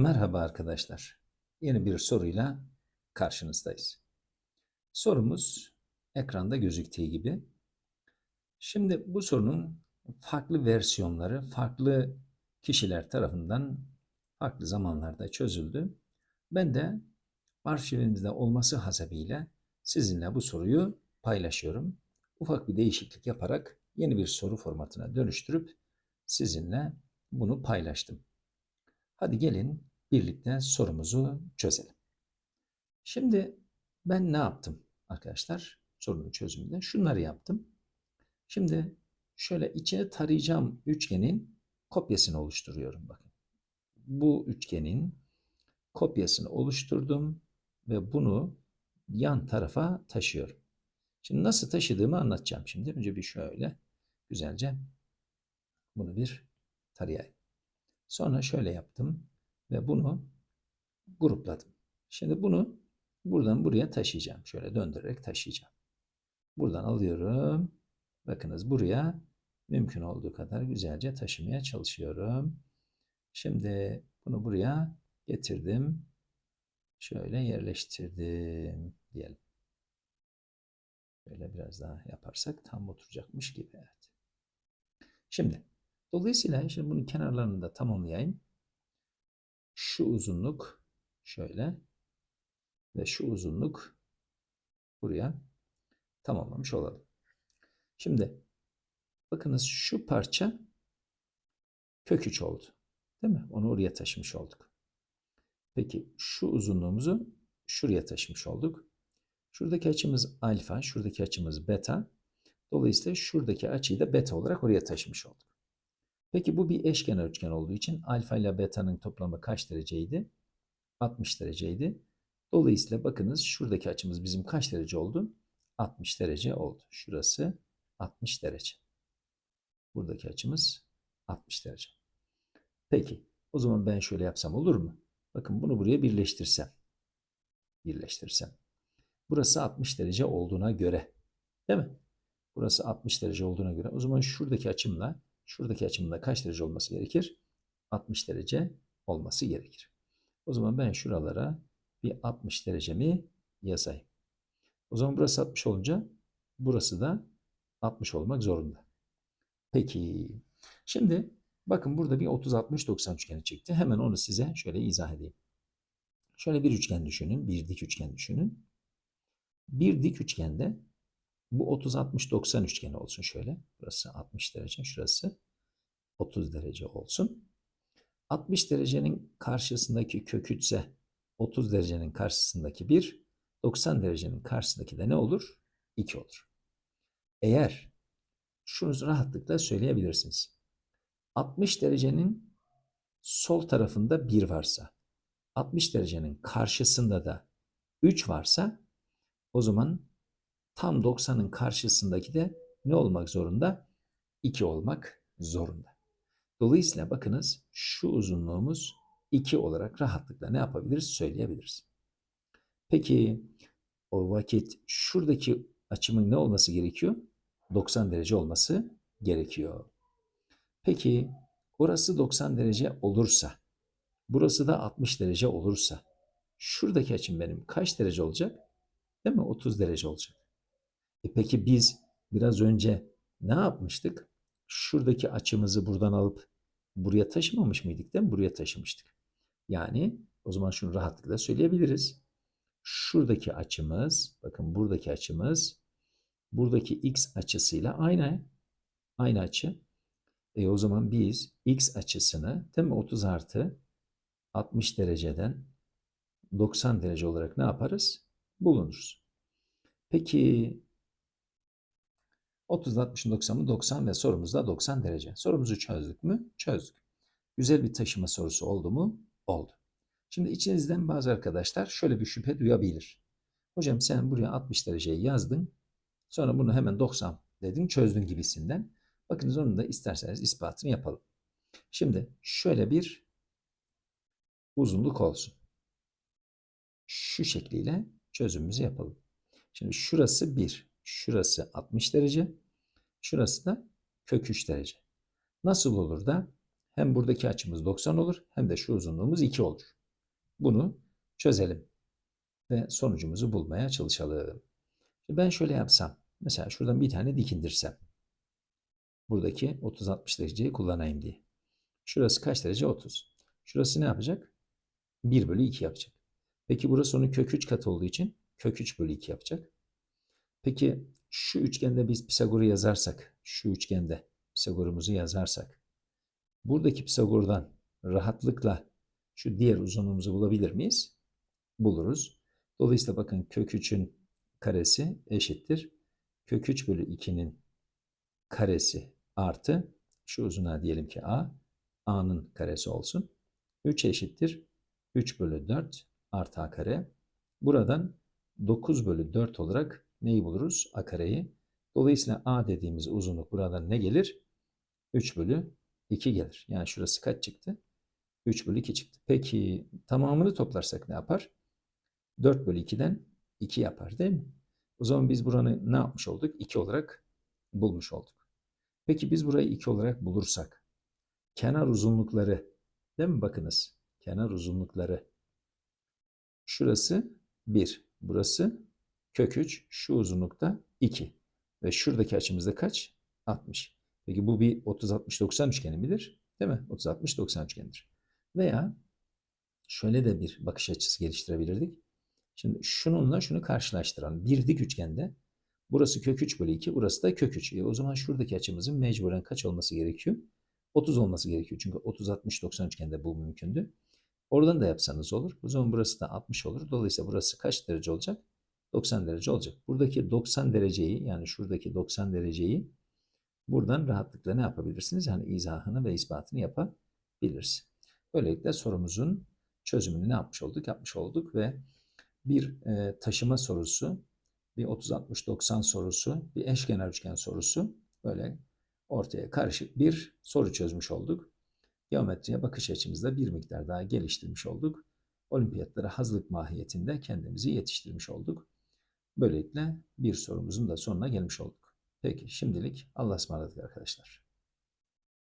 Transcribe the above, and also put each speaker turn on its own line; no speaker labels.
Merhaba arkadaşlar. Yeni bir soruyla karşınızdayız. Sorumuz ekranda gözüktüğü gibi. Şimdi bu sorunun farklı versiyonları farklı kişiler tarafından farklı zamanlarda çözüldü. Ben de arşivimizde olması hasebiyle sizinle bu soruyu paylaşıyorum. Ufak bir değişiklik yaparak yeni bir soru formatına dönüştürüp sizinle bunu paylaştım. Hadi gelin birlikte sorumuzu çözelim. Şimdi ben ne yaptım arkadaşlar? Sorunun çözümünde şunları yaptım. Şimdi şöyle içine tarayacağım üçgenin kopyasını oluşturuyorum bakın. Bu üçgenin kopyasını oluşturdum ve bunu yan tarafa taşıyorum. Şimdi nasıl taşıdığımı anlatacağım şimdi. Önce bir şöyle güzelce bunu bir tarayayım. Sonra şöyle yaptım ve bunu grupladım. Şimdi bunu buradan buraya taşıyacağım. Şöyle döndürerek taşıyacağım. Buradan alıyorum. Bakınız buraya mümkün olduğu kadar güzelce taşımaya çalışıyorum. Şimdi bunu buraya getirdim. Şöyle yerleştirdim diyelim. Böyle biraz daha yaparsak tam oturacakmış gibi. Evet. Şimdi dolayısıyla şimdi bunun kenarlarını da tamamlayayım. Şu uzunluk şöyle ve şu uzunluk buraya tamamlamış olalım. Şimdi bakınız şu parça kök 3 oldu. Değil mi? Onu oraya taşımış olduk. Peki şu uzunluğumuzu şuraya taşımış olduk. Şuradaki açımız alfa, şuradaki açımız beta. Dolayısıyla şuradaki açıyı da beta olarak oraya taşımış olduk. Peki bu bir eşkenar üçgen olduğu için alfa ile beta'nın toplamı kaç dereceydi? 60 dereceydi. Dolayısıyla bakınız şuradaki açımız bizim kaç derece oldu? 60 derece oldu. Şurası 60 derece. Buradaki açımız 60 derece. Peki o zaman ben şöyle yapsam olur mu? Bakın bunu buraya birleştirsem. Birleştirsem. Burası 60 derece olduğuna göre. Değil mi? Burası 60 derece olduğuna göre. O zaman şuradaki açımla şuradaki açımla kaç derece olması gerekir? 60 derece olması gerekir. O zaman ben şuralara bir 60 derecemi yazayım. O zaman burası 60 olunca burası da 60 olmak zorunda. Peki. Şimdi bakın burada bir 30-60-90 üçgeni çıktı. Hemen onu size şöyle izah edeyim. Şöyle bir üçgen düşünün. Bir dik üçgen düşünün. Bir dik üçgende bu 30-60-90 üçgeni olsun şöyle. Burası 60 derece, şurası 30 derece olsun. 60 derecenin karşısındaki kök 3 ise 30 derecenin karşısındaki 1, 90 derecenin karşısındaki de ne olur? 2 olur. Eğer şunu rahatlıkla söyleyebilirsiniz. 60 derecenin sol tarafında 1 varsa, 60 derecenin karşısında da 3 varsa o zaman tam 90'ın karşısındaki de ne olmak zorunda? 2 olmak zorunda. Dolayısıyla bakınız şu uzunluğumuz 2 olarak rahatlıkla ne yapabiliriz? Söyleyebiliriz. Peki o vakit şuradaki açımın ne olması gerekiyor? 90 derece olması gerekiyor. Peki orası 90 derece olursa, burası da 60 derece olursa, şuradaki açım benim kaç derece olacak? Değil mi? 30 derece olacak. E peki biz biraz önce ne yapmıştık? Şuradaki açımızı buradan alıp buraya taşımamış mıydık değil mi? Buraya taşımıştık. Yani o zaman şunu rahatlıkla söyleyebiliriz. Şuradaki açımız, bakın buradaki açımız buradaki x açısıyla aynı. Aynı açı. E o zaman biz x açısını değil mi 30 artı 60 dereceden 90 derece olarak ne yaparız? Bulunuruz. Peki 30, 60'ın 90'ı 90 ve sorumuz da 90 derece. Sorumuzu çözdük mü? Çözdük. Güzel bir taşıma sorusu oldu mu? Oldu. Şimdi içinizden bazı arkadaşlar şöyle bir şüphe duyabilir. Hocam sen buraya 60 dereceyi yazdın. Sonra bunu hemen 90 dedin çözdün gibisinden. Bakınız onun da isterseniz ispatını yapalım. Şimdi şöyle bir uzunluk olsun. Şu şekliyle çözümümüzü yapalım. Şimdi şurası 1. Şurası 60 derece. Şurası da kök 3 derece. Nasıl olur da Hem buradaki açımız 90 olur hem de şu uzunluğumuz 2 olur. Bunu çözelim ve sonucumuzu bulmaya çalışalım. Ben şöyle yapsam. Mesela şuradan bir tane dik indirsem. Buradaki 30-60 dereceyi kullanayım diye. Şurası kaç derece? 30. Şurası ne yapacak? 1 bölü 2 yapacak. Peki burası onun kök 3 katı olduğu için kök 3 bölü 2 yapacak. Peki şu üçgende biz Pisagor'u yazarsak, şu üçgende Pisagor'umuzu yazarsak, buradaki Pisagor'dan rahatlıkla şu diğer uzunluğumuzu bulabilir miyiz? Buluruz. Dolayısıyla bakın kök 3'ün karesi eşittir. Kök 3 bölü 2'nin karesi artı şu uzunluğa diyelim ki a, a'nın karesi olsun. 3 eşittir 3 bölü 4 artı a kare. Buradan 9 bölü 4 olarak neyi buluruz? A kareyi. Dolayısıyla a dediğimiz uzunluk buradan ne gelir? 3 bölü 2 gelir. Yani şurası kaç çıktı? 3 bölü 2 çıktı. Peki tamamını toplarsak ne yapar? 4 bölü 2'den 2 yapar değil mi? O zaman biz buranı ne yapmış olduk? 2 olarak bulmuş olduk. Peki biz burayı 2 olarak bulursak kenar uzunlukları değil mi? Bakınız kenar uzunlukları şurası 1, burası kök 3, şu uzunlukta 2 ve şuradaki açımızda kaç? 60. Peki bu bir 30-60-90 üçgeni midir? Değil mi? 30-60-90 üçgenidir. Veya şöyle de bir bakış açısı geliştirebilirdik. Şimdi şununla şunu karşılaştıralım. Bir dik üçgende burası kök 3 bölü 2, burası da kök 3. E o zaman şuradaki açımızın mecburen kaç olması gerekiyor? 30 olması gerekiyor. Çünkü 30-60-90 üçgende bu mümkündü. Oradan da yapsanız olur. O zaman burası da 60 olur. Dolayısıyla burası kaç derece olacak? 90 derece olacak. Buradaki 90 dereceyi yani şuradaki 90 dereceyi buradan rahatlıkla ne yapabilirsiniz? Yani izahını ve ispatını yapabiliriz. Böylelikle sorumuzun çözümünü ne yapmış olduk? Yapmış olduk ve bir e, taşıma sorusu, bir 30-60-90 sorusu, bir eşkenar üçgen sorusu böyle ortaya karışık bir soru çözmüş olduk. Geometriye bakış açımızda bir miktar daha geliştirmiş olduk. Olimpiyatlara hazırlık mahiyetinde kendimizi yetiştirmiş olduk. Böylelikle bir sorumuzun da sonuna gelmiş olduk. Peki şimdilik Allah'a ısmarladık arkadaşlar.